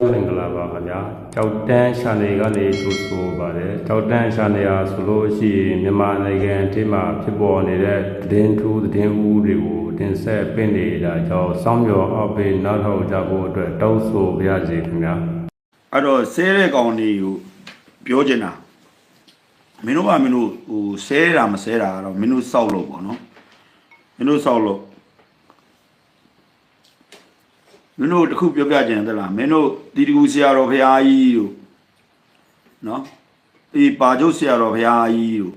မင်္ဂလာပါခင်ဗျာကြောက်တန်းရှာနေကနေထိုးဆိုပါတယ်ကြောက်တန်းရှာနေရဆိုလို့ရှိရင်မြန်မာနိုင်ငံအထိမှာဖြစ်ပေါ်နေတဲ့သတင်းထူးသတင်းဦးတွေကိုတင်ဆက်ပင့်နေတာကြောင့်စောင့်မျှော်အောက်ပေးနောက်ထောက်ကြဖို့အတွက်တောင်းဆိုပါရစေခင်ဗျာအဲ့တော့ဆဲတဲ့ကောင်တွေကိုပြောချင်တာမင်းတို့ကမင်းတို့ဟိုဆဲတာမဆဲတာကတော့မင်းတို့စောက်လို့ပေါ့နော်မင်းတို့စောက်လို့ မင်းတို့တစ်ခုပြောပြချင်တယ်လားမင်းတို့တီတကူဆရာတော်ဘုရားကြီးတို့နော်ဒီပါကျုပ်ဆရာတော်ဘုရားကြီးတို့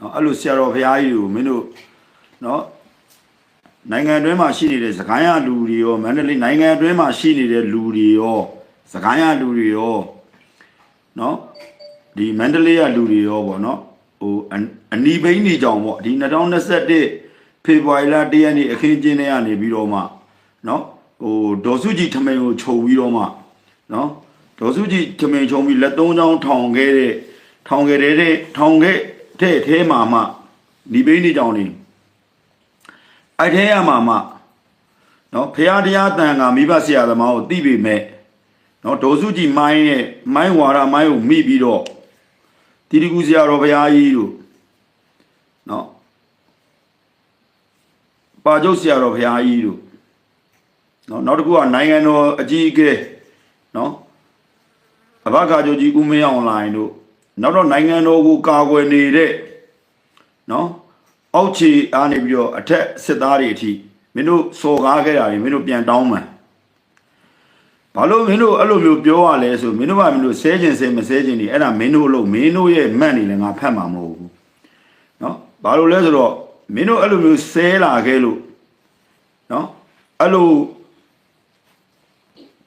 နော်အဲ့လိုဆရာတော်ဘုရားကြီးတို့မင်းတို့နော်နိုင်ငံအတွင်းမှာရှိနေတဲ့စကိုင်းရလူတွေရောမန္တလေးနိုင်ငံအတွင်းမှာရှိနေတဲ့လူတွေရောစကိုင်းရလူတွေရောနော်ဒီမန္တလေးရလူတွေရောပေါ့နော်ဟိုအအနီးဘိန်းနေကြောင်ပေါ့ဒီ2021ဖေဖော်ဝါရီလ1ရက်နေ့အခင်းကျင်းတဲ့ကနေပြီးတော့မှနော် ဟိုဒေါ်စုကြည်ထမိန်ကိုခြုံပြီးတော့မှနော်ဒေါ်စုကြည်ထမိန်ခြုံပြီးလက်သုံးချောင်းထောင်ခဲ့တဲ့ထောင်ခဲ့တဲ့ထောင်ခဲ့တဲ့အဲမှာမှဒီဘိန်းနေကြောင်နေအဲ့ထဲရမှာမှနော်ဖရာတရားတန်ကမိဘဆရာသမားကိုသိပေမဲ့နော်ဒေါ်စုကြည်မိုင်းရဲ့မိုင်းဝါရမိုင်းကိုမိပြီးတော့တိတိကူဆရာတော်ဘုရားကြီးတို့နော်ပါကျုပ်ဆရာတော်ဘုရားကြီးတို့ နော်နောက်တစ်ခုကနိုင်ငံတော်အကြီးအကဲနော်အဘကာချုပ်ကြီးဦးမင်းအောင်လိုင်းတို့နောက်တော့နိုင်ငံတော်ကိုကာကွယ်နေတဲ့နော် အောက်ခြေအားနေပြီးတော့အထက်စစ်သားတွေအထိမင်းတို့စော်ကားခဲ့တာတွေမင်းတို့ပြန်တောင်းမှန်ဘာလို့မင်းတို့အဲ့လိုမျိုးပြောရလဲဆိုမင်းတို့ကမင်းတို့ဆဲကျင်ဆဲမဆဲကျင်နေအဲ့ဒါမင်းတို့လို့မင်းတို့ရဲ့မန့်နေလည်းငါဖတ်မှာမဟုတ်ဘူးเนาะဘာလို့လဲဆိုတော့မင်းတို့အဲ့လိုမျိုးဆဲလာခဲ့လို့เนาะအဲ့လို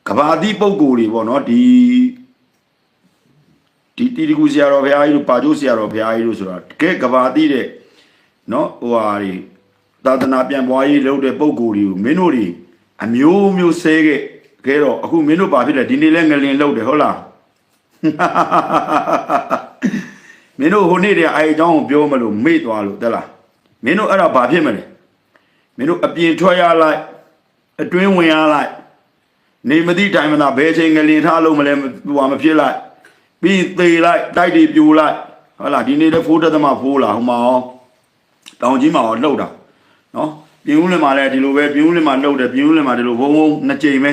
ကဘာတိပုံကိုတွေပေါ့နော်ဒီဒီတီတကူဆရာတော်ဘုရားကြီးတို့ပါကျိုးဆရာတော်ဘုရားကြီးတို့ဆိုတာတကယ်ကဘာတိတဲ့နော်ဟိုဟာတွေသာသနာပြန်ပွားရေးလုပ်တဲ့ပုံကိုတွေကိုမင်းတို့တွေအမျိုးမျိုးဆဲခဲ့ခဲ့တော့အခုမင်းတို့ပါဖြစ်တယ်ဒီနေ့လဲငလင်လုပ်တယ်ဟုတ်လားမင်းတို့ဟိုနေ့တည်းအဲအကြောင်းကိုပြောမလို့မေ့သွားလို့တက်လားမင်းတို့အဲ့ဒါဘာဖြစ်မလဲမင်းတို့အပြင်ထွက်ရလိုက်အတွင်းဝင်ရလိုက် နေမသိတိုင်းမသာဘယ်ချိန်ငလင်ထားလို့မလဲဟိုဟာမဖြစ်လိုက်ပြီးသေးလိုက်တိုက်တွေပြိုလိုက်ဟုတ်လားဒီနေ့လဲဖိုးတက်သမားဖိုးလာဟိုမှာအောင်တောင်ကြီးမှာတော့လှုပ်တာနော်ပြင်းဦးလင်မှာလည်းဒီလိုပဲပြင်းဦးလင်မှာလှုပ်တယ်ပြင်းဦးလင်မှာဒီလိုဘုံဘုံနှစ်ကြိမ်ပဲ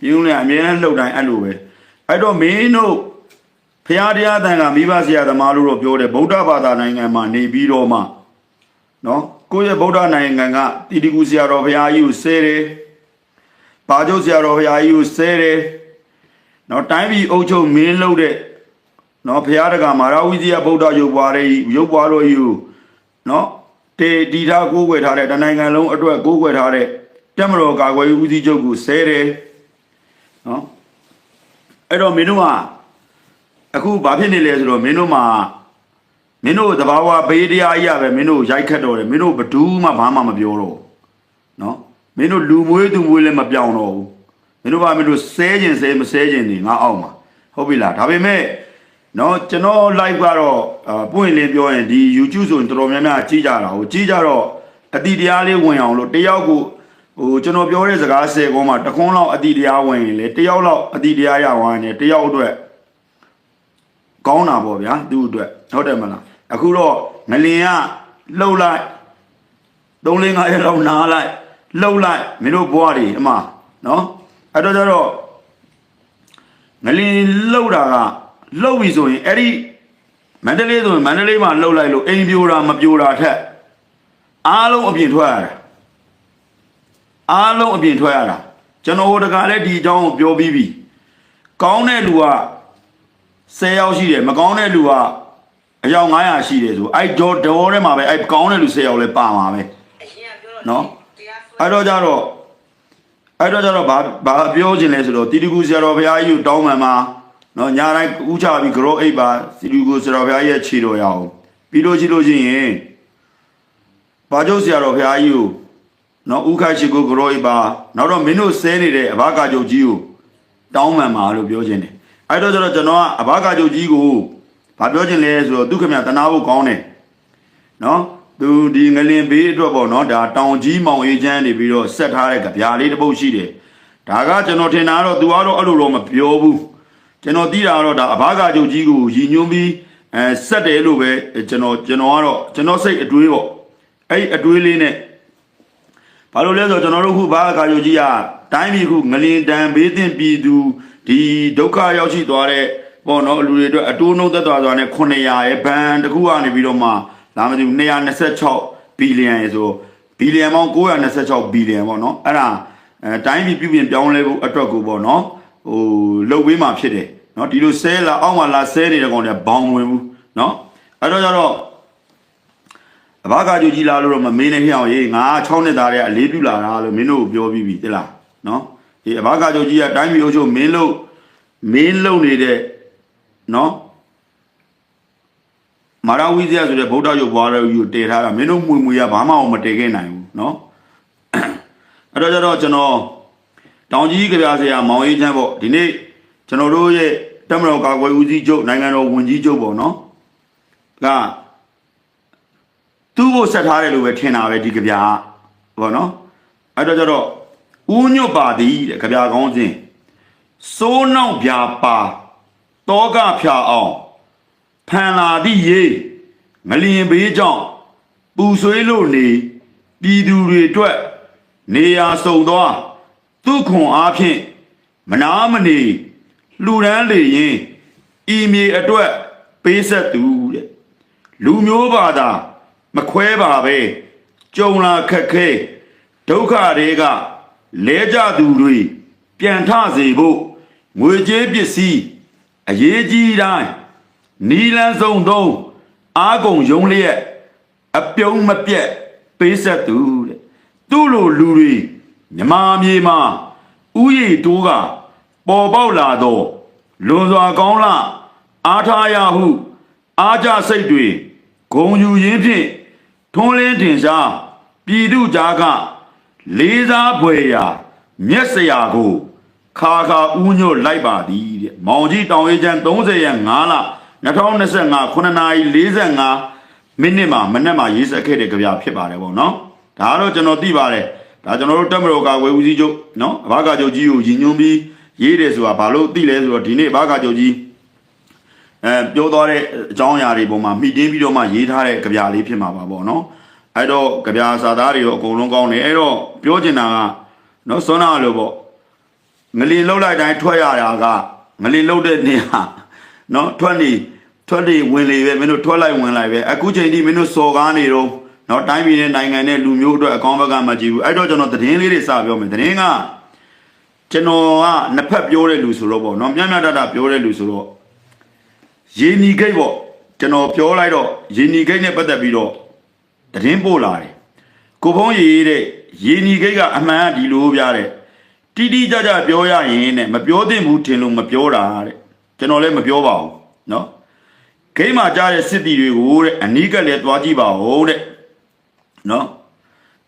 ပြင်းဦးလင်ကအမြဲတမ်းလှုပ်တိုင်းအဲ့လိုပဲအဲ့တော့မင်းတို့ဖရာတရားတန်ကမိဘဆရာသမားတို့တော့ပြောတယ်ဗုဒ္ဓဘာသာနိုင်ငံမှာနေပြီးတော့မှနော်ကိုယ့်ရဲ့ဗုဒ္ဓနိုင်ငံကတိတိကူဆရာတော်ဘုရားကြီးကိုဆဲတယ် ပါကျုပ်ဆရာတော်ဘုရားကြီးကိုဆဲတယ်နော်တိုင်းပြည်အုပ်ချုပ်မင်းလုပ်တဲ့နော်ဘုရားတက္ကမာရဝိဇ္ဇာဗုဒ္ဓရုပ်ပွားတဲ့ရုပ်ပွားတော်ကြီးကိုနော်တေတီထားကိုးကွယ်ထားတဲ့တနိုင်ငံလုံးအတွက်ကိုးကွယ်ထားတဲ့တက်မတော်ကာကွယ်ရေးဦးစီးချုပ်ကိုဆဲတယ်နော်အဲ့တော့မင်းတို့ကအခုဘာဖြစ်နေလဲဆိုတော့မင်းတို့မှာမင်းတို့သဘာဝဘေးတရားကြီးရပဲမင်းတို့ရိုက်ခတ်တော့တယ်မင်းတို့ဘဒူးမှဘာမှမပြောတော့ဘူးနော် မင်းတို့လူမွေးသူမွေးလည်းမပြောင်းတော့ဘူးမင်းတို့ကမင်းတို့ဆဲခြင်းဆဲမဆဲခြင်းနေငါအောက်မှာဟုတ်ပြီလားဒါပေမဲ့နော်ကျွန်တော် live ကတော့အာပွင့်လင်းပြောရင်ဒီ YouTube ဆိုရင်တော်တော်များများကြီးကြတာဟိုကြီးကြတော့အတိတရားလေးဝင်အောင်လို့တယောက်ကိုဟိုကျွန်တော်ပြောတဲ့စကား၁၀ခုမှတစ်ခွန်းလောက်အတိတရားဝင်ရင်လေတယောက်လောက်အတိတရားရသွားရင်တယောက်အတွက်ကောင်းတာပေါ့ဗျာသူ့အတွက်ဟုတ်တယ်မလားအခုတော့ငလင်ကလှုပ်လိုက်၃လ၅ရက်လောက်နားလိုက် လှုပ်လိုက်မင်းတို့ဘွားတွေအမနော်အဲ့တော့ကျတော့ငလင်လှုပ်တာကလှုပ်ပြီဆိုရင်အဲ့ဒီမန္တလေးဆိုရင်မန္တလေးမှာလှုပ်လိုက်လို့အိမ်ပြိုတာမပြိုတာထက်အားလုံးအပြင်ထွက်ရတာအားလုံးအပြင်ထွက်ရတာကျွန်တော်တို့တကလည်းဒီအကြောင်းကိုပြောပြီးပြီကောင်းတဲ့လူက10ယောက်ရှိတယ်မကောင်းတဲ့လူကအယောက်900ရှိတယ်ဆိုအဲ့ဒေါ်ဒေါ်ထဲမှာပဲအဲ့ကောင်းတဲ့လူ10ယောက်လည်းပါမှာပဲနော် အဲ့တော့ကြတော့အဲ့တော့ကြတော့ဘာဘာပြောချင်လဲဆိုတော့တီတီကူဆရာတော်ဘုရားကြီးကိုတောင်းပန်မှာနော်ညာတိုင်းဥချပြီးကြောအိပ်ပါတီတီကူဆရာတော်ဘုရားကြီးရဲ့ခြေတော်ရအောင်ပြီးလို့ရှိလို့ရှိရင်ဘာကျုပ်ဆရာတော်ဘုရားကြီးကိုနော်ဥခရှိကိုကြောအိပ်ပါနောက်တော့မင်းတို့ဆဲနေတဲ့အဘကာကျုပ်ကြီးကိုတောင်းပန်မှာလို့ပြောချင်တယ်အဲ့တော့ကျတော့ကျွန်တော်ကအဘကာကျုပ်ကြီးကိုဘာပြောချင်လဲဆိုတော့သူခမရတနာဖို့ကောင်းတယ်နော် သူဒီငလင်ဘေးအတွက်ပေါ့နော်ဒါတောင်ကြီးမောင်အေးချမ်းနေပြီးတော့ဆက်ထားတဲ့ကြပြားလေးတစ်ပုတ်ရှိတယ်ဒါကကျွန်တော်ထင်တာကတော့ तू ကတော့အဲ့လိုတော့မပြောဘူးကျွန်တော်သိတာကတော့ဒါအဘာကာချုပ်ကြီးကိုရည်ညွှန်းပြီးအဲဆက်တယ်လို့ပဲကျွန်တော်ကျွန်တော်ကတော့ကျွန်တော်စိတ်အတွေးပေါ့အဲ့ဒီအတွေးလေးနဲ့ဘာလို့လဲဆိုတော့ကျွန်တော်တို့ခုဘာကာချုပ်ကြီးကတိုင်းပြည်ခုငလင်တန်ဘေးသင့်ပြည်သူဒီဒုက္ခရောက်ရှိသွားတဲ့ပေါ့နော်လူတွေအတွက်အတိုးနှုတ်သက်သွားစွာနဲ့900ရဲ့ဘန်တစ်ခုကနေပြီးတော့မှ လာမသိဘူး226ဘီလီယံရေဆိုဘီလီယံပေါင်း926ဘီလီယံပေါ့နော်အဲ့ဒါအဲတိုင်းပြည်ပြုပြင်ပြောင်းလဲဖို့အတွက်ကိုပေါ့နော်ဟိုလုတ်ဝေးမှာဖြစ်တယ်နော်ဒီလိုဆဲလာအောက်မှာလာဆဲနေတဲ့ကောင်တွေဘောင်ဝင်ဘူးနော်အဲ့တော့ကျတော့အဘကာကျူကြီးလာလို့တော့မမင်းနဲ့ဟျောင်းရေးငါ6နှစ်သားတဲ့အလေးပြုလာတာလို့မင်းတို့ကိုပြောပြီးပြီတိလားနော်ဒီအဘကာကျူကြီးကတိုင်းပြည်အုပ်ချုပ်မင်းလို့မင်းလုံနေတဲ့နော် မာရဝိဇ္ဇာဆိုတဲ့ဗုဒ္ဓရုပ်ဘွားတော်ကြီးကိုတည်ထားတာမင်းတို့မွေမွေရဘာမှအောင်မတည်ခဲ့နိုင်ဘူးနော်အဲ့တော့ကျတော့ကျွန်တော်တောင်ကြီးကြပြဆရာမောင်အေးချမ်းပေါ့ဒီနေ့ကျွန်တော်တို့ရဲ့တက်မတော်ကာကွယ်ဦးစီးချုပ်နိုင်ငံတော်ဝန်ကြီးချုပ်ပေါ့နော်ကသူ့ကိုဆက်ထားတယ်လို့ပဲထင်တာပဲဒီကြပြပေါ့နော်အဲ့တော့ကျတော့ဦးညွတ်ပါသည်တဲ့ကြပြကောင်းစဉ်စိုးနောက်ပြပါတောကဖြာအောင် ဖန်လာသည့်ရေငလျင်ဘေးကြောင့်ပူဆွေးလို့နေပြည်သူတွေအတွက်နေရာစုံသွားသူ့ခွန်အားဖြင့်မနာမနေလှူဒန်းလေရင်ဤမြေအတွက်ပေးဆက်သူတဲ့လူမျိုးဘာသာမခွဲပါပဲကြုံလာခက်ခဲဒုက္ခတွေကလဲကြသူတွေပြန်ထစေဖို့ငွေကြေးပစ္စည်းအရေးကြီးတိုင်း နီလန်းဆုံးသုံးအာကုန်ယုံလျက်အပြုံးမပြက်ပေးဆက်သူတဲ့သူ့လိုလူတွေမြမာမြေမှာဥယျာဉ်တိုးကပေါ်ပေါက်လာတော့လွန်စွာကောင်းလာအားထားရဟု အားကြစိတ်တွေဂုံယူရင်းဖြင့်ထွန်းလင်းတင်ရှားပြည်သူကြားကလေးစားဖွယ်ရာမျက်စရာကိုခါခါဦးညွတ်လိုက်ပါသည်တဲ့မောင်ကြီးတောင်ရေးချမ်း30ရက်5လ 2025ခုနှစ်နာရီ45မိနစ်မှာမနေ့မှာရေးဆက်ခဲ့တဲ့ကြပြဖြစ်ပါတယ်ပေါ့နော်ဒါကတော့ကျွန်တော်သိပါတယ်ဒါကျွန်တော်တို့တက်မတော်ကဝေဦးစီးချုပ်နော်အဘာကချုပ်ကြီးကိုရည်ညွှန်းပြီးရေးတယ်ဆိုတာဘာလို့သိလဲဆိုတော့ဒီနေ့အဘာကချုပ်ကြီးအဲပြောသွားတဲ့အကြောင်းအရာတွေပုံမှာမိတင်းပြီးတော့မှရေးထားတဲ့ကြပြလေးဖြစ်မှာပါပေါ့နော်အဲ့တော့ကြပြစာသားတွေရောအကုန်လုံးကောင်းတယ်အဲ့တော့ပြောချင်တာကနော်စွမ်းနာလို့ပေါ့ငလင်လှုပ်လိုက်တိုင်းထွက်ရတာကငလင်လှုပ်တဲ့နေရာ နော်ထွက်နေထွက်နေဝင်လေပဲမင်းတို့ထွက်လိုက်ဝင်လိုက်ပဲအခုချိန်ထိမင်းတို့စော်ကားနေတော့နော်တိုင်းပြည်နဲ့နိုင်ငံနဲ့လူမျိုးအတွက်အကောင်းဘက်ကမကြည့်ဘူးအဲ့တော့ကျွန်တော်သတင်းလေးတွေစပြောမယ်သတင်းကကျွန်တော်ကနှစ်ဖက်ပြောတဲ့လူဆိုတော့ပေါ့နော်မြတ်မြတ်တတပြောတဲ့လူဆိုတော့ရေနီဂိတ်ပေါ့ကျွန်တော်ပြောလိုက်တော့ရေနီဂိတ်နဲ့ပတ်သက်ပြီးတော့သတင်းပို့လာတယ်ကိုဖုံးရေးတဲ့ရေနီဂိတ်ကအမှန်ကဒီလိုပြတဲ့တိတိကျကျပြောရရင်တဲ့မပြောသင့်ဘူးထင်လို့မပြောတာတဲ့ ကျွန်တော်လည်းမပြောပါဘူးနော်ဂိမ်းမှာကြားတဲ့စစ်တီတွေကိုတဲ့အနီးကလည်းတွားကြည့်ပါဦးတဲ့နော်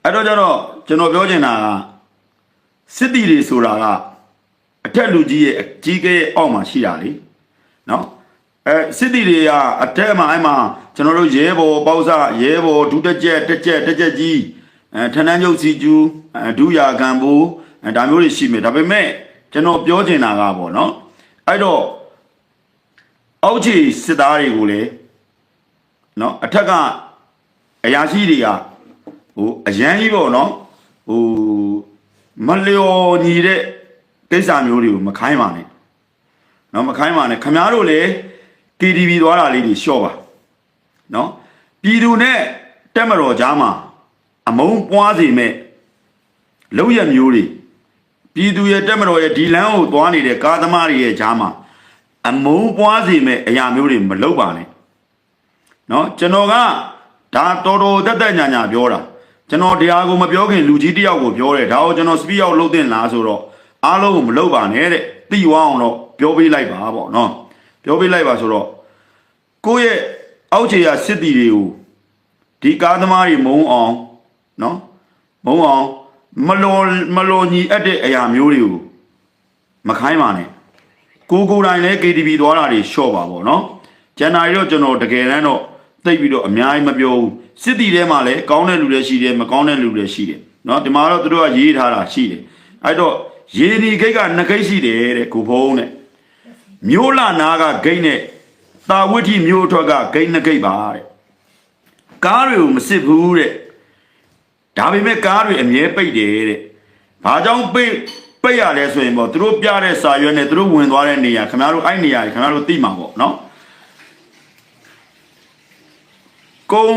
အဲ့တော့ကျတော့ကျွန်တော်ပြောချင်တာကစစ်တီတွေဆိုတာကအထက်လူကြီးရဲ့အကြီးကဲအောက်မှာရှိတာလေနော်အဲစစ်တီတွေကအထက်မှာအဲ့မှာကျွန်တော်တို့ရဲဘော်ပေါက်စရဲဘော်ဒုတက်ကြက်တက်ကြက်တက်ကြက်ကြီးအဲထဏန်းကျုပ်စီကျူးဒုရာကံဘူးဒါမျိုးတွေရှိမယ်ဒါပေမဲ့ကျွန်တော်ပြောချင်တာကပေါ့နော်အဲ့တော့ အောက်ခြေစစ်သားတွေကိုလည်းနော်အထက်ကအရာရှိတွေကဟိုအရန်ကြီးပေါ့နော်ဟိုမလျော်ညီတဲ့ကိစ္စမျိုးတွေကိုမခိုင်းပါနဲ့နော်မခိုင်းပါနဲ့ခမားတို့လည်း KTV သွားတာလေးတွေရှော့ပါနော်ပြည်သူနဲ့တက်မတော်ကြားမှာအမုန်းပွားစေမဲ့လောက်ရမျိုးတွေပြည်သူရဲ့တက်မတော်ရဲ့ဒီလမ်းကိုသွားနေတဲ့ကားသမားတွေရဲ့ကြားမှာ အမုန်းပွားစေမဲ့အရာမျိုးတွေမလုပ်ပါနဲ့နော်ကျွန်တော်ကဒါတော်တော်တက်တက်ညာညာပြောတာကျွန်တော်တရားကိုမပြောခင်လူကြီးတယောက်ကိုပြောတယ်ဒါကိုကျွန်တော်စပီယောက်လုပ်တင်လားဆိုတော့အားလုံးကိုမလုပ်ပါနဲ့တဲ့သိဝအောင်တော့ပြောပေးလိုက်ပါပေါ့နော်ပြောပေးလိုက်ပါဆိုတော့ကိုယ့်ရဲ့အောက်ခြေရစစ်တီတွေကိုဒီကားသမားတွေမုံအောင်နော်မုံအောင်မလော်မလော်ညီအပ်တဲ့အရာမျိုးတွေကိုမခိုင်းပါနဲ့ ကိုကိုယ်တိုင်လည်း KTV သွားတာတွေရှော့ပါပေါ့နော်ကျန်တာတွေတော့ကျွန်တော်တကယ်တမ်းတော့သိပ်ပြီးတော့အများကြီးမပြောဘူးစစ်တီထဲမှာလည်းကောင်းတဲ့လူတွေရှိတယ်မကောင်းတဲ့လူတွေရှိတယ်နော်ဒီမှာတော့သူတို့ကရေးထားတာရှိတယ်အဲ့တော့ရေဒီဂိတ်ကနှစ်ဂိတ်ရှိတယ်တဲ့ကိုဖုံးတဲ့မြို့လာနာကဂိတ်နဲ့တာဝိထီမြို့အထွက်ကဂိတ်နှစ်ဂိတ်ပါတဲ့ကားတွေကိုမစစ်ဘူးတဲ့ဒါပေမဲ့ကားတွေအမြဲပိတ်တယ်တဲ့ဘာကြောင့်ပိတ် ပိတ်ရလဲဆိုရင်ပေါ့သူတို့ပြတဲ့စာရွက်နဲ့သူတို့ဝင်သွားတဲ့နေရာခင်ဗျားတို့အဲ့နေရာခင်ဗျားတို့သိမှာပေါ့နော်ကုံ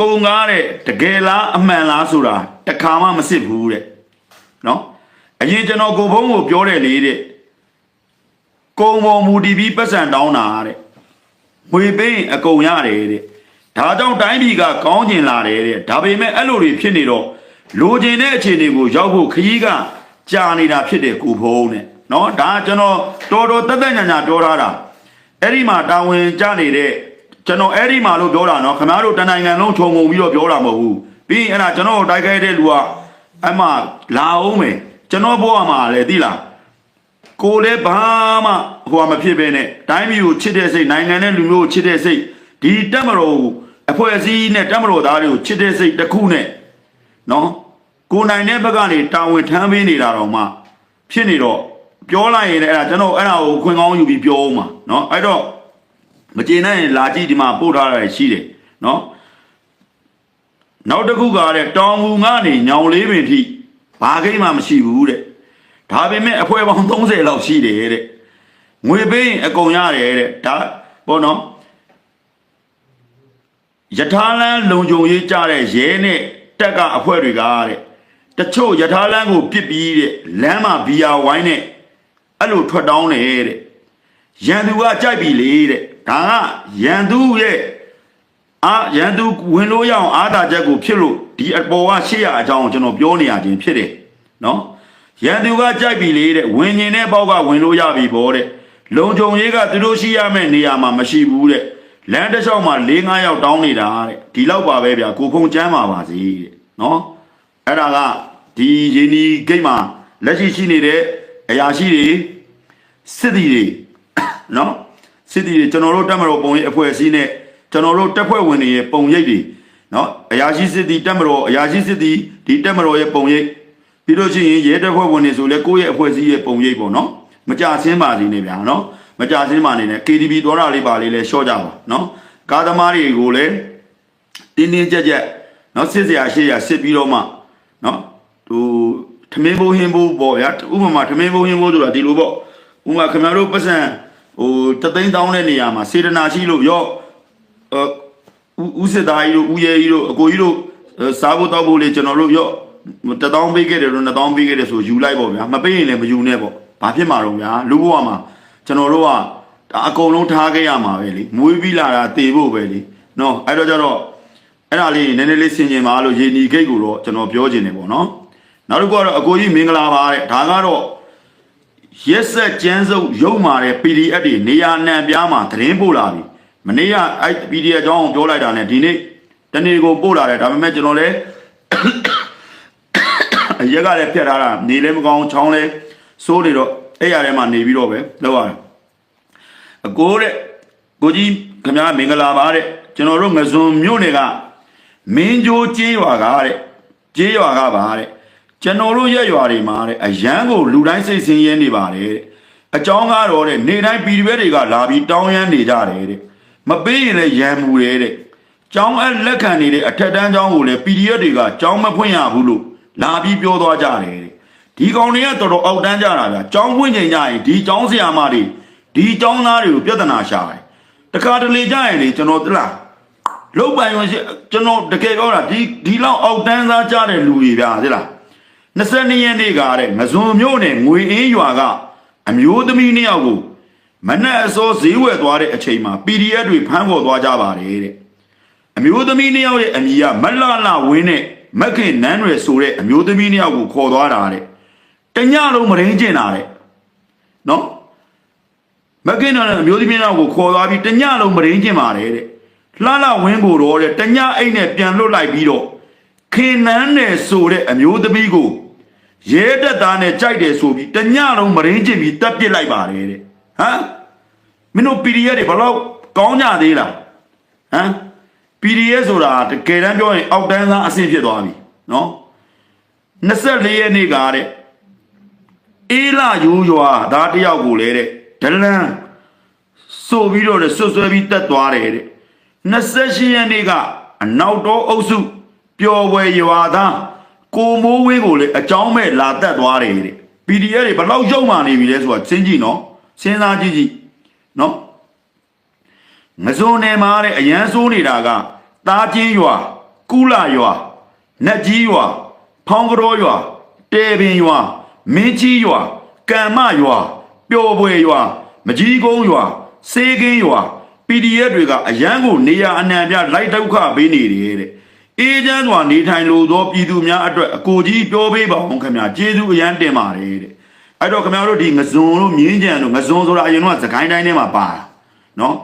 ကုံကားတဲ့တကယ်လားအမှန်လားဆိုတာတခါမှမစစ်ဘူးတဲ့နော်အရင်ကျွန်တော်ကိုဖုံးကိုပြောတယ်လေတဲ့ကုံပေါ်မူတည်ပြီးပတ်စံတောင်းတာတဲ့ငွေပေးရင်အကုန်ရတယ်တဲ့ဒါကြောင့်တိုင်းပြည်ကကောင်းကျင်လာတယ်တဲ့ဒါပေမဲ့အဲ့လိုတွေဖြစ်နေတော့လိုချင်တဲ့အခြေအနေကိုရောက်ဖို့ခရီးက ကြာနေတာဖြစ်တယ်ကိုဖုံးတဲ့နော်ဒါကျွန်တော်တော်တော်တက်တက်ညာညာပြောထားတာအဲ့ဒီမှာတာဝန်ကြနေတဲ့ကျွန်တော်အဲ့ဒီမှာလို့ပြောတာနော်ခင်ဗျားတို့တနိုင်ငံလုံးခြုံငုံပြီးတော့ပြောတာမဟုတ်ဘူးပြီးရင်အဲ့ဒါကျွန်တော်တိုက်ခိုက်တဲ့လူကအမှလာအောင်မယ်ကျွန်တော်ဘဝမှာလည်းသိလားကိုလည်းဘာမှဟိုမဖြစ်ပဲနဲ့တိုင်းပြည်ကိုချစ်တဲ့စိတ်နိုင်ငံနဲ့လူမျိုးကိုချစ်တဲ့စိတ်ဒီတက်မတော်ကိုအဖွဲ့အစည်းနဲ့တက်မတော်သားတွေကိုချစ်တဲ့စိတ်တစ်ခုနဲ့နော် ကိုနိုင်တဲ့ဘက်ကနေတာဝန်ထမ်းပေးနေတာတော့မှဖြစ်နေတော့ပြောလိုက်ရင်လည်းအဲ့ဒါကျွန်တော်အဲ့ဒါကိုခွင့်ကောင်းယူပြီးပြောအောင်ပါနော်အဲ့တော့မကျေနပ်ရင်လာကြည့်ဒီမှာပို့ထားတာရှိတယ်နော်နောက်တစ်ခုကတဲ့တောင်ငူကနေညောင်လေးပင်ထိဘာကိမှမရှိဘူးတဲ့ဒါပေမဲ့အဖွဲပေါင်း30လောက်ရှိတယ်တဲ့ငွေပေးရင်အကုန်ရတယ်တဲ့ဒါပေါ့နော်ယထာလန်းလုံကြုံရေးကြတဲ့ရဲနဲ့တက်ကအဖွဲတွေကတဲ့ တချို့ယထာလန်းကိုပြစ်ပြီးတဲ့လမ်းမှာဘီယာဝိုင်းနဲ့အဲ့လိုထွက်တောင်းတယ်တဲ့ရန်သူကကြိုက်ပြီလေတဲ့ဒါကရန်သူရဲ့အာရန်သူဝင်လို့ရအောင်အားသာချက်ကိုဖြစ်လို့ဒီအပေါ်ကရှေ့ရအကြောင်းကိုကျွန်တော်ပြောနေရခြင်းဖြစ်တယ်နော်ရန်သူကကြိုက်ပြီလေတဲ့ဝင်ញင်တဲ့ပေါက်ကဝင်လို့ရပြီပေါ့တဲ့လုံခြုံရေးကသူတို့ရှိရမယ့်နေရာမှာမရှိဘူးတဲ့လမ်းတစ်လျှောက်မှာ၄၅ယောက်တောင်းနေတာတဲ့ဒီလောက်ပါပဲဗျာကိုဖုံကျမ်းပါပါစေတဲ့နော် အဲ့ဒါကဒီရင်းဒီဂိတ်မှာလက်ရှိရှိနေတဲ့အရာရှိတွေစစ်သည်တွေနော်စစ်သည်တွေကျွန်တော်တို့တက်မတော်ပုံရိပ်အဖွဲ့အစည်းနဲ့ကျွန်တော်တို့တက်ဖွဲ့ဝင်တွေရဲ့ပုံရိပ်တွေနော်အရာရှိစစ်သည်တက်မတော်အရာရှိစစ်သည်ဒီတက်မတော်ရဲ့ပုံရိပ်ပြီးလို့ရှိရင်ရဲတပ်ဖွဲ့ဝင်တွေဆိုလဲကိုယ့်ရဲ့အဖွဲ့အစည်းရဲ့ပုံရိပ်ပေါ့နော်မကြဆင်းပါစေနဲ့ဗျာနော်မကြဆင်းပါနေနဲ့ KTV တော်တာလေးပါလေးလဲရှော့ကြပါနော်ကားသမားတွေကိုလည်းတင်းတင်းကြပ်ကြပ်နော်စစ်စရာရှိရစစ်ပြီးတော့မှနော် ဟိုထမင်းဘိုးဟင်းဘိုးပေါ့ဗျာဥပမာထမင်းဘိုးဟင်းဘိုးဆိုတာဒီလိုပေါ့ဥပမာခင်ဗျားတို့ပတ်စံဟိုတသိန်းတောင်းတဲ့နေရာမှာစေတနာရှိလို့ရောအဲဥစစ်သားကြီးတို့ဦးရဲကြီးတို့အကိုကြီးတို့စားဖို့တောက်ဖို့လေကျွန်တော်တို့ရောတသောင်းပေးခဲ့တယ်လို့နှစ်သောင်းပေးခဲ့တယ်ဆိုယူလိုက်ပေါ့ဗျာမပေးရင်လည်းမယူနဲ့ပေါ့ဘာဖြစ်မှာတော့ဗျာလူဘဝမှာကျွန်တော်တို့ကအကုန်လုံးထားခဲ့ရမှာပဲလေမွေးပြီးလာတာတေဖို့ပဲလေနော်အဲ့တော့ကျတော့အဲ့ဒါလေးနည်းနည်းလေးဆင်ကျင်ပါလို့ရေနီဂိတ်ကိုတော့ကျွန်တော်ပြောခြင်းတယ်ပေါ့နော် နောက်တစ်ခုကတော့အကိုကြီးမင်္ဂလာပါတဲ့ဒါကတော့ရက်ဆက်ကျန်းစုပ်ရုပ်မာတဲ့ PDF တွေနေရာနှံပြားမှာသတင်းပို့လာပြီမနေ့ကအဲ့ PDF အကြောင်းကိုပြောလိုက်တာ ਨੇ ဒီနေ့တနေ့ကိုပို့လာတယ်ဒါပေမဲ့ကျွန်တော်လည်းအရက်ကလည်းဖြတ်ထားတာနေလည်းမကောင်းချောင်းလည်းစိုးနေတော့အဲ့ရထဲမှာနေပြီးတော့ပဲလောက်ရတယ်အကိုတဲ့ကိုကြီးခင်ဗျားမင်္ဂလာပါတဲ့ကျွန်တော်တို့ငဇွန်မြို့နယ်ကမင်းကြိုးကျေးရွာကတဲ့ကျေးရွာကပါတဲ့ ကျွန်တော်တို့ရက်ရွာတွေမှာတဲ့အရန်ကိုလူတိုင်းစိတ်ဆင်းရဲနေပါတယ်တဲ့အကြောင်းကတော့တဲ့နေတိုင်းပြည်ရွက်တွေကလာပြီးတောင်းရမ်းနေကြတယ်တဲ့မပေးရင်လည်းရံမှုတယ်တဲ့ကျောင်းအလက်ခံနေတဲ့အထက်တန်းကျောင်းကိုလည်း PDF တွေကကျောင်းမဖွင့်ရဘူးလို့လာပြီးပြောသွားကြတယ်တဲ့ဒီကောင်တွေကတော်တော်အောက်တန်းကြတာဗျာကျောင်းဖွင့်ချိန်ကြရင်ဒီကျောင်းဆရာမတွေဒီကျောင်းသားတွေကိုပြဿနာရှာတယ်တခါတလေကြရင်လေကျွန်တော်တလားလုတ်ပိုင်ဝင်ရှိကျွန်တော်တကယ်ပြောတာဒီဒီလောက်အောက်တန်းသားကြတဲ့လူတွေဗျာသိလား 22ရက်နေ့ကတဲ့ငဇွန်မြို့နယ်ငွေအင်းရွာကအမျိုးသမီးနှစ်ယောက်ကိုမနက်အစောဈေးဝယ်သွားတဲ့အချိန်မှာ PDF တွေဖမ်းခေါ်သွားကြပါတယ်တဲ့အမျိုးသမီးနှစ်ယောက်ရဲ့အမည်ကမလှလှဝင်းနဲ့မက်ခင်နန်းရွယ်ဆိုတဲ့အမျိုးသမီးနှစ်ယောက်ကိုခေါ်သွားတာတဲ့တညလုံးမရင်းကျင်တာတဲ့နော်မက်ကင်းတော်နဲ့အမျိုးသမီးနောက်ကိုခေါ်သွားပြီးတညလုံးမရင်းကျင်ပါတယ်တဲ့လှလှဝင်းကိုတော့တဲ့တညအိတ်နဲ့ပြန်လွတ်လိုက်ပြီးတော့ ခင်နန်းနယ်ဆိုတဲ့အမျိုးသမီးကိုရဲတက်သားနဲ့ကြိုက်တယ်ဆိုပြီးတညလုံးမရင်းကျင်ပြီးတပ်ပစ်လိုက်ပါတယ်တဲ့ဟမ်မင်းတို့ PDF တွေဘလောက်ကောင်းကြသေးလားဟမ် PDF ဆိုတာတကယ်တမ်းပြောရင်အောက်တန်းသားအဆင့်ဖြစ်သွားပြီနော်24ရက်နေ့ကတဲ့အေးလာယူရွာဒါတယောက်ကိုလေတဲ့ဒလန်ဆိုပြီးတော့ဆွဆွဲပြီးတက်သွားတယ်တဲ့28ရက်နေ့ကအနောက်တော်အုပ်စု ပျော်ဝယ်ရွာသားကိုမိုးဝင်းကိုလေအကြောင်းမဲ့လာတက်သွားတယ်တဲ့ PDF တွေဘလောက်ရုံမှနေပြီလဲဆိုတာစဉ်းကြည့်နော်စဉ်းစားကြည့်ကြည့်နော်ငစုံနယ်မှာတဲ့အရန်ဆိုးနေတာကတာချင်းရွာကုလရွာနတ်ကြီးရွာဖောင်းကတော်ရွာတဲပင်ရွာမင်းကြီးရွာကံမရွာပျော်ပွဲရွာမကြီးကုန်းရွာစေးကင်းရွာ PDF တွေကအရန်ကိုနေရအနှံပြလိုက်ဒုက္ခပေးနေတယ်တဲ့ အေးချမ်းစွာနေထိုင်လိုသောပြည်သူများအတွက်အကိုကြီးပြောပေးပါအောင်ခင်ဗျာကျေးဇူးအရန်တင်ပါတယ်တဲ့အဲ့တော့ခင်ဗျားတို့ဒီငစုံတို့မြင်းကြံတို့ငစုံဆိုတာအရင်ကစကိုင်းတိုင်းထဲမှာပါတာနော်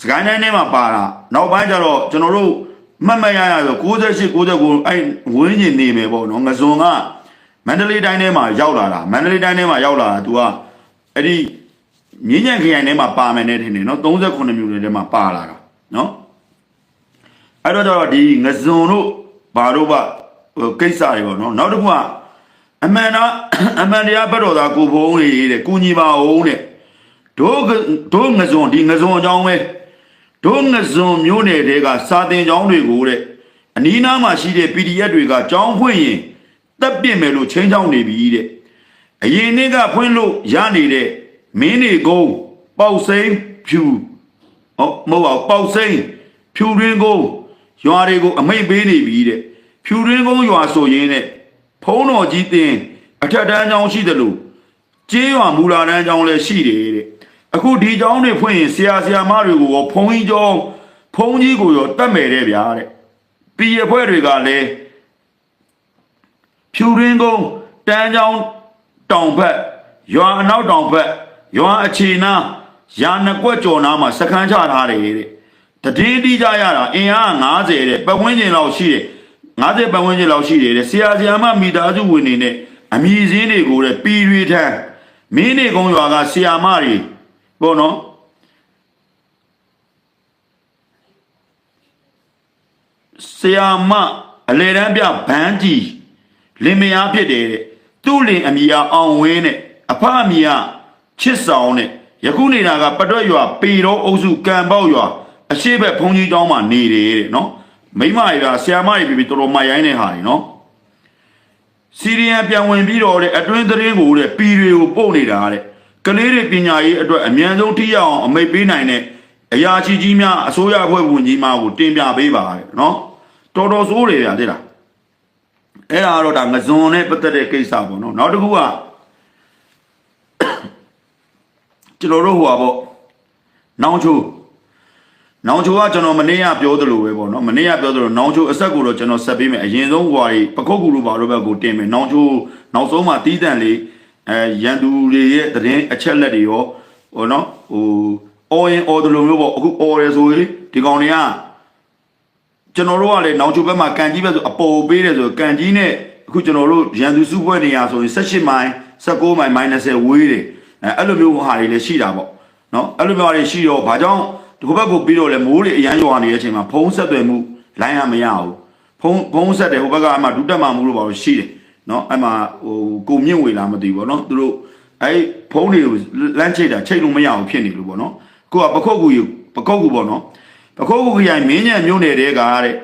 စကိုင်းတိုင်းထဲမှာပါတာနောက်ပိုင်းကျတော့ကျွန်တော်တို့မှတ်မရရဆို68 69အဲ့ဝင်းကျင်နေမယ်ပေါ့နော်ငစုံကမန္တလေးတိုင်းထဲမှာရောက်လာတာမန္တလေးတိုင်းထဲမှာရောက်လာတာ तू ကအဲ့ဒီမြင်းကြံခရိုင်ထဲမှာပါမယ်နဲ့ထင်တယ်နော်38မြို့နယ်ထဲမှာပါလာတာနော် အဲ့တော့ကျတော့ဒီငစုံတို့ဘာတို့ပါဟိုကိစ္စတွေပေါ့နော်နောက်တစ်ခုကအမှန်တော့အမှန်တရားဘတ်တော်သားကိုဘုံလေးတဲ့ကုညီပါအောင်တဲ့တို့ကတို့ငစုံဒီငစုံအကြောင်းပဲတို့ငစုံမျိုးနယ်တွေကစာတင်ကျောင်းတွေကိုတဲ့အနီးနားမှာရှိတဲ့ PDF တွေကကျောင်းဖွင့်ရင်တက်ပြစ်မယ်လို့ချင်းချောင်းနေပြီတဲ့အရင်နေ့ကဖွင့်လို့ရနေတဲ့မင်းနေကုန်းပေါက်စိမ့်ဖြူဟောမဟုတ်ပါဘူးပေါက်စိမ့်ဖြူရင်းကုန်း ရွာတွေကိုအမိတ်ပေးနေပြီတဲ့ဖြူရင်းကုန်းရွာဆိုရင်တဲ့ဖုံးတော်ကြီးတင်အထက်တန်းကျောင်းရှိတယ်လို့ကျေးရွာမူလာတန်းကျောင်းလည်းရှိတယ်တဲ့အခုဒီကျောင်းတွေဖွင့်ရင်ဆရာဆရာမတွေကိုရောဖုံးကြီးကျောင်းဖုံးကြီးကိုရောတတ်မယ်တဲ့ဗျာတဲ့ပြည်ရဖွဲ့တွေကလည်းဖြူရင်းကုန်းတန်းချောင်းတောင်ဘက်ရွာအနောက်တောင်ဘက်ရွာအခြေနာရာနှစ်ကွက်ကျော်နာမှာစခန်းချထားတယ်တဲ့ တည်င်းတိကြရတာအင်အား90တဲ့ပတ်ဝန်းကျင်လောက်ရှိတယ်90ပတ်ဝန်းကျင်လောက်ရှိတယ်တဲ့ဆရာဆရာမမိသားစုဝင်နေနဲ့အမည်စင်းတွေကိုတဲ့ပြည်တွေထမ်းမင်းနေကုန်းရွာကဆရာမတွေပေါ့နော်ဆရာမအလေတန်းပြဘန်းကြီးလင်မယားဖြစ်တယ်တဲ့သူ့လင်အမိယာအောင်ဝင်းနဲ့အဖအမိယာချစ်ဆောင်နဲ့ယခုနေတာကပတွက်ရွာပေတော်အုပ်စုကံပေါက်ရွာ အရှိဘက်ဘုံကြီးကျောင်းမှာနေတယ်တဲ့နော်မိမတွေကဆရာမတွေပြီးပြီးတော်တော်မရိုင်းတဲ့ဟာတွေနော်စီရီယံပြန်ဝင်ပြီးတော့တဲ့အတွင်းသတင်းကိုတဲ့ပီတွေကိုပို့နေတာတဲ့ကလေးတွေပညာရေးအတွက်အမြန်ဆုံးထိရောက်အောင်အမိတ်ပေးနိုင်တဲ့အရာချီကြီးများအစိုးရအဖွဲ့ဝင်ကြီးများကိုတင်ပြပေးပါတဲ့နော်တော်တော်ဆိုးတယ်ဗျာသိလားအဲ့ဒါကတော့ဒါငဇွန်နဲ့ပတ်သက်တဲ့ကိစ္စပေါ့နော်နောက်တစ်ခုကကျွန်တော်တို့ဟိုပါပေါ့နောင်ချို နောင်ချိုကကျွန်တော်မနေ့ကပြောသလိုပဲပေါ့နော်မနေ့ကပြောသလိုနောင်ချိုအဆက်ကိုတော့ကျွန်တော်ဆက်ပေးမယ်အရင်ဆုံးဟိုဟာကြီးပခုတ်ကူလူပါတို့ဘက်ကိုတင်မယ်နောင်ချိုနောက်ဆုံးမှတီးတန့်လေးအဲရန်သူတွေရဲ့သတင်းအချက်လက်တွေရောဟိုနော်ဟိုအော်ရင်အော်တယ်လို့မျိုးပေါ့အခုအော်ရဲဆိုရင်ဒီကောင်တွေကကျွန်တော်တို့ကလည်းနောင်ချိုဘက်မှာကန်ကြီးဘက်ဆိုအပေါ်ပေးတယ်ဆိုကန်ကြီးနဲ့အခုကျွန်တော်တို့ရန်သူစုပွဲနေရဆိုရင်18မိုင်19မိုင် -30 ဝေးတယ်အဲအဲ့လိုမျိုးဟာတွေလည်းရှိတာပေါ့နော်အဲ့လိုမျိုးဟာတွေရှိတော့ဘာကြောင့် ဒီဘက်ကိုပြီးတော့လဲမိုးတွေအရန်ရွာနေတဲ့အချိန်မှာဖုံးဆက်သွယ်မှုလိုင်းရမရဘူးဖုံးဖုံးဆက်တယ်ဟိုဘက်ကအမှဒုတက်မှမှုလို့ပါလို့ရှိတယ်နော်အဲ့မှာဟိုကိုမြင့်ဝေလာမသိဘူးပေါ့နော်သူတို့အဲ့ဖုံးတွေကိုလမ်းချိတ်တာချိတ်လို့မရဘူးဖြစ်နေလို့ပေါ့နော်ကိုကပခုတ်ကူပခုတ်ကူပေါ့နော်ပခုတ်ကူခရိုင်မင်းညံမြို့နယ်တဲကတဲ့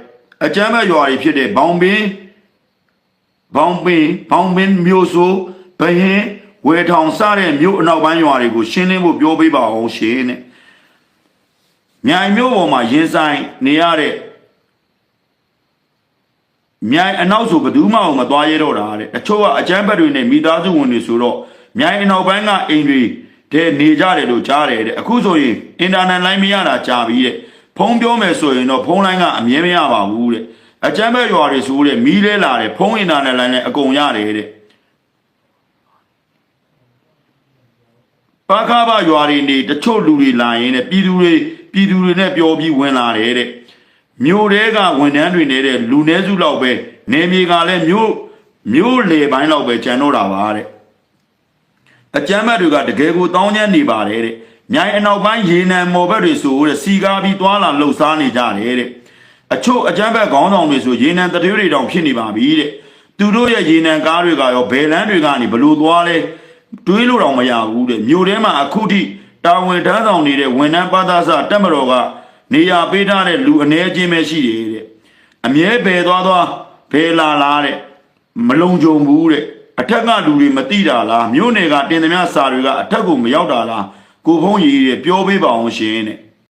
အကျမ်းဘက်ရွာတွေဖြစ်တဲ့ဘောင်ပင်ဘောင်ပင်ဘောင်ပင်မြို့ဆိုဘရင်ဝေထောင်စတဲ့မြို့အနောက်ပိုင်းရွာတွေကိုရှင်းလင်းဖို့ပြောပေးပါအောင်ရှင်တဲ့ မြိုင်မြို့ပေါ်မှာရင်ဆိုင်နေရတဲ့မြိုင်အနောက်ဆိုဘယ်သူမှမသွားရတော့တာတဲ့တချို့ကအကျမ်းဘက်တွေနဲ့မိသားစုဝင်တွေဆိုတော့မြိုင်အနောက်ပိုင်းကအိမ်တွေတဲ့နေကြတယ်လို့ကြားတယ်တဲ့အခုဆိုရင်အင်တာနက်လိုင်းမရတာကြာပြီတဲ့ဖုန်းပြောမယ်ဆိုရင်တော့ဖုန်းလိုင်းကအမြဲမရပါဘူးတဲ့အကျမ်းဘက်ရွာတွေဆိုတဲ့မီးလဲလာတယ်ဖုန်းအင်တာနက်လိုင်းလည်းအကုန်ရတယ်တဲ့ပါခါဘရွာတွေနေတချို့လူတွေလာရင်တဲ့ပြည်သူတွေ ပြည်သူတွေနဲ့ပြောပြီးဝင်လာတယ်တဲ့မြို့တဲကဝန်ထမ်းတွေနေတဲ့လူနည်းစုလောက်ပဲနေမြေကလည်းမြို့မြို့လေပိုင်းလောက်ပဲကျန်တော့တာပါတဲ့အကျမ်းဘတ်တွေကတကယ်ကိုတောင်းကျမ်းနေပါတယ်တဲ့မြိုင်အနောက်ပိုင်းရေနံမော်ဘက်တွေဆိုတဲ့စီကားပြီးသွားလာလှုပ်ရှားနေကြတယ်တဲ့အချို့အကျမ်းဘတ်ခေါင်းဆောင်တွေဆိုရေနံတတွေးတွေတောင်ဖြစ်နေပါပြီတဲ့သူတို့ရဲ့ရေနံကားတွေကရောဘယ်လန်းတွေကနေဘလို့သွားလဲတွေးလို့တော့မရဘူးတဲ့မြို့ထဲမှာအခုထိ တာဝန်ထမ်းဆောင်နေတဲ့ဝန်ထမ်းပါသားစတက်မတော်ကနေရာပေးထားတဲ့လူအနေချင်းပဲရှိတယ်တဲ့အမြဲဘယ်သွားသွားဘယ်လာလာတဲ့မလုံခြုံဘူးတဲ့အထက်ကလူတွေမသိတာလားမြို့နယ်ကတင်သမျှစာတွေကအထက်ကိုမရောက်တာလားကိုဖုံးကြီးတဲ့ပြောပေးပါအောင်ရှင်တဲ့